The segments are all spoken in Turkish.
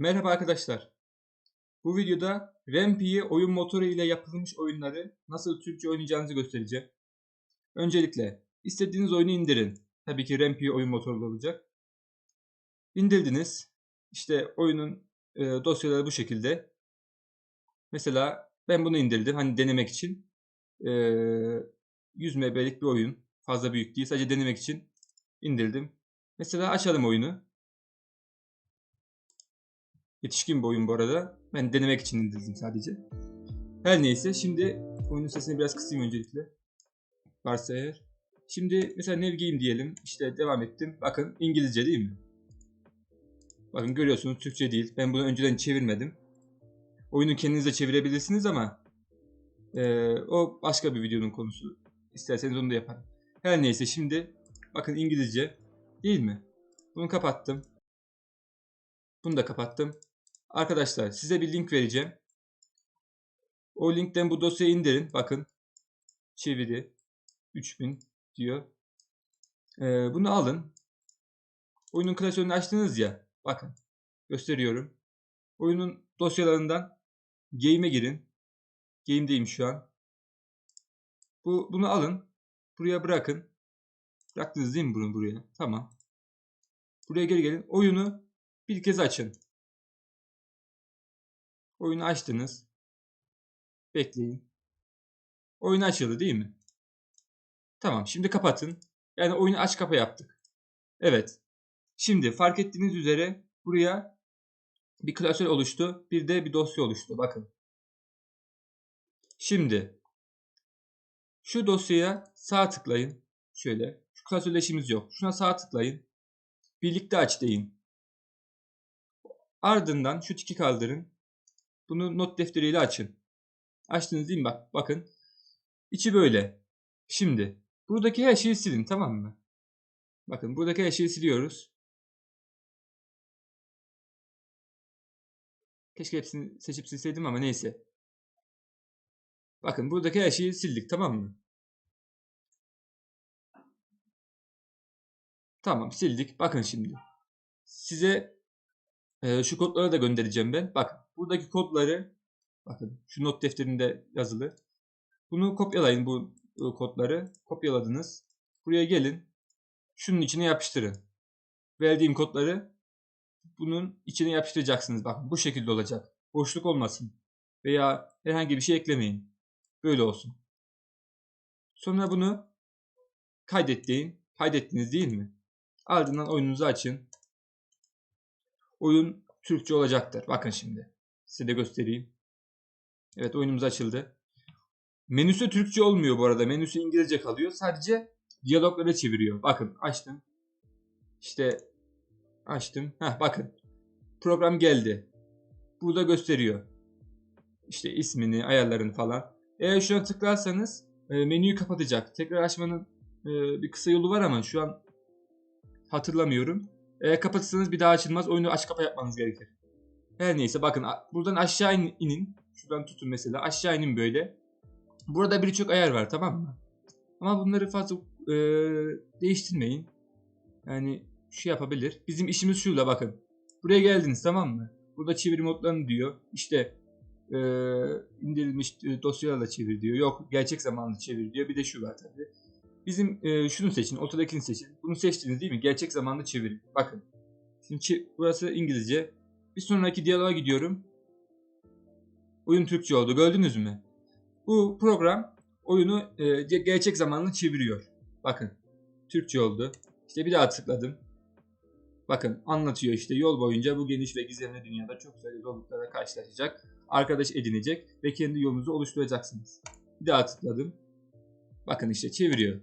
Merhaba arkadaşlar. Bu videoda Rampy'yi oyun motoru ile yapılmış oyunları nasıl Türkçe oynayacağınızı göstereceğim. Öncelikle istediğiniz oyunu indirin. Tabii ki Rampy oyun motorlu olacak. İndirdiniz. İşte oyunun e, dosyaları bu şekilde. Mesela ben bunu indirdim hani denemek için. E, 100 MB'lik bir oyun. Fazla büyük değil. Sadece denemek için indirdim. Mesela açalım oyunu. Yetişkin bir oyun bu arada. Ben denemek için indirdim sadece. Her neyse şimdi oyunun sesini biraz kısayım öncelikle. Varsa eğer. Şimdi mesela Nevgiyim diyelim. İşte devam ettim. Bakın İngilizce değil mi? Bakın görüyorsunuz Türkçe değil. Ben bunu önceden çevirmedim. Oyunu kendiniz de çevirebilirsiniz ama e, o başka bir videonun konusu. İsterseniz onu da yaparım. Her neyse şimdi bakın İngilizce değil mi? Bunu kapattım. Bunu da kapattım. Arkadaşlar size bir link vereceğim. O linkten bu dosyayı indirin. Bakın. Çeviri. 3000 diyor. Ee, bunu alın. Oyunun klasörünü açtınız ya. Bakın. Gösteriyorum. Oyunun dosyalarından Game'e girin. Game'deyim şu an. Bu, bunu alın. Buraya bırakın. Bıraktınız değil mi bunu buraya? Tamam. Buraya geri gelin. Oyunu bir kez açın. Oyunu açtınız. Bekleyin. Oyun açıldı değil mi? Tamam şimdi kapatın. Yani oyunu aç kapa yaptık. Evet. Şimdi fark ettiğiniz üzere buraya bir klasör oluştu. Bir de bir dosya oluştu. Bakın. Şimdi şu dosyaya sağ tıklayın. Şöyle. Şu klasörle işimiz yok. Şuna sağ tıklayın. Birlikte aç deyin. Ardından şu tiki kaldırın. Bunu not defteriyle açın. Açtınız değil mi? Bak, bakın. İçi böyle. Şimdi buradaki her şeyi silin tamam mı? Bakın buradaki her şeyi siliyoruz. Keşke hepsini seçip silseydim ama neyse. Bakın buradaki her şeyi sildik tamam mı? Tamam sildik. Bakın şimdi. Size e, şu kodları da göndereceğim ben. Bakın buradaki kodları bakın şu not defterinde yazılı. Bunu kopyalayın bu kodları. Kopyaladınız. Buraya gelin. Şunun içine yapıştırın. Verdiğim kodları bunun içine yapıştıracaksınız. Bakın bu şekilde olacak. Boşluk olmasın. Veya herhangi bir şey eklemeyin. Böyle olsun. Sonra bunu kaydet deyin. Kaydettiniz değil mi? Ardından oyununuzu açın. Oyun Türkçe olacaktır. Bakın şimdi. Size de göstereyim. Evet oyunumuz açıldı. Menüsü Türkçe olmuyor bu arada. Menüsü İngilizce kalıyor. Sadece diyaloglara çeviriyor. Bakın açtım. İşte açtım. Heh bakın. Program geldi. Burada gösteriyor. İşte ismini, ayarlarını falan. Eğer şuna tıklarsanız e, menüyü kapatacak. Tekrar açmanın e, bir kısa yolu var ama şu an hatırlamıyorum. Eğer kapatırsanız bir daha açılmaz. Oyunu aç kapa yapmanız gerekir. Her neyse bakın buradan aşağı in, inin. Şuradan tutun mesela. Aşağı inin böyle. Burada birçok ayar var tamam mı? Ama bunları fazla e, değiştirmeyin. Yani şu yapabilir. Bizim işimiz şuyla bakın. Buraya geldiniz tamam mı? Burada çeviri modlarını diyor. İşte e, indirilmiş dosyalarla çevir diyor. Yok gerçek zamanlı çevir diyor. Bir de şu var tabii. Bizim e, şunu seçin, ortadakini seçin. Bunu seçtiniz değil mi? Gerçek zamanlı çevirin. Bakın. Şimdi burası İngilizce. Bir sonraki diyaloğa gidiyorum. Oyun Türkçe oldu. Gördünüz mü? Bu program oyunu e, gerçek zamanlı çeviriyor. Bakın. Türkçe oldu. İşte bir daha tıkladım. Bakın anlatıyor işte yol boyunca bu geniş ve gizemli dünyada çok sayıda zorluklara karşılaşacak, arkadaş edinecek ve kendi yolunuzu oluşturacaksınız. Bir daha tıkladım. Bakın işte çeviriyor.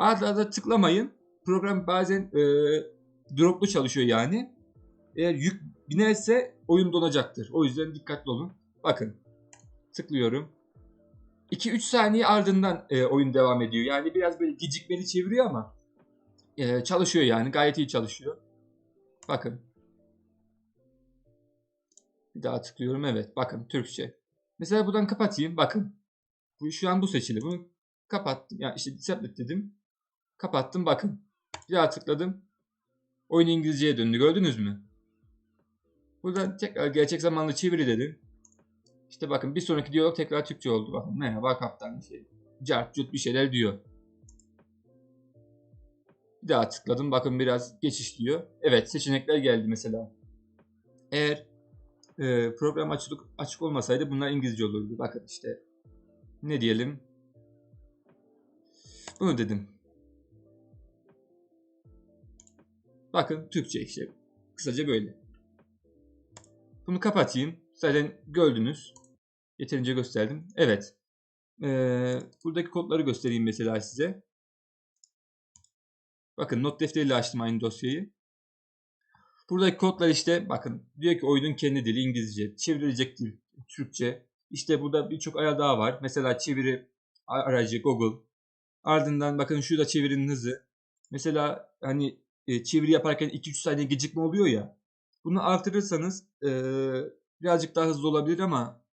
Arda arda tıklamayın. Program bazen e, droplu çalışıyor yani. Eğer yük binerse oyun donacaktır. O yüzden dikkatli olun. Bakın. Tıklıyorum. 2-3 saniye ardından e, oyun devam ediyor. Yani biraz böyle gecikmeli çeviriyor ama e, çalışıyor yani. Gayet iyi çalışıyor. Bakın. Bir daha tıklıyorum. Evet. Bakın Türkçe. Mesela buradan kapatayım. Bakın. Şu an bu seçili. Bunu kapattım. Yani işte disablet dedim. Kapattım bakın. Bir daha tıkladım. Oyun İngilizceye döndü gördünüz mü? Buradan tekrar gerçek zamanlı çeviri dedim. İşte bakın bir sonraki diyalog tekrar Türkçe oldu. Bakın merhaba kaptan şey. Cart bir şeyler diyor. Bir daha tıkladım. Bakın biraz geçiş diyor. Evet seçenekler geldi mesela. Eğer e, program açık, açık olmasaydı bunlar İngilizce olurdu. Bakın işte ne diyelim. Bunu dedim. Bakın Türkçe işte. Kısaca böyle. Bunu kapatayım. Zaten gördünüz. Yeterince gösterdim. Evet. Ee, buradaki kodları göstereyim mesela size. Bakın not defteriyle açtım aynı dosyayı. Buradaki kodlar işte bakın diyor ki oyunun kendi dili İngilizce. Çevrilecek dil Türkçe. İşte burada birçok ayar daha var. Mesela çeviri aracı Google. Ardından bakın şurada çevirinin hızı. Mesela hani e, çeviri yaparken 2-3 saniye gecikme oluyor ya. Bunu artırırsanız e, birazcık daha hızlı olabilir ama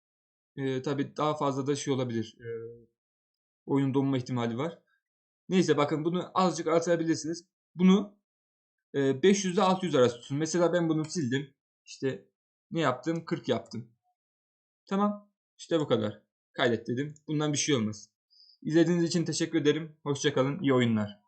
e, tabii daha fazla da şey olabilir. E, oyunun donma ihtimali var. Neyse bakın bunu azıcık artırabilirsiniz. Bunu e, 500 ile 600 arası tutun. Mesela ben bunu sildim. İşte ne yaptım? 40 yaptım. Tamam. İşte bu kadar. Kaydet dedim. Bundan bir şey olmaz. İzlediğiniz için teşekkür ederim. Hoşçakalın. İyi oyunlar.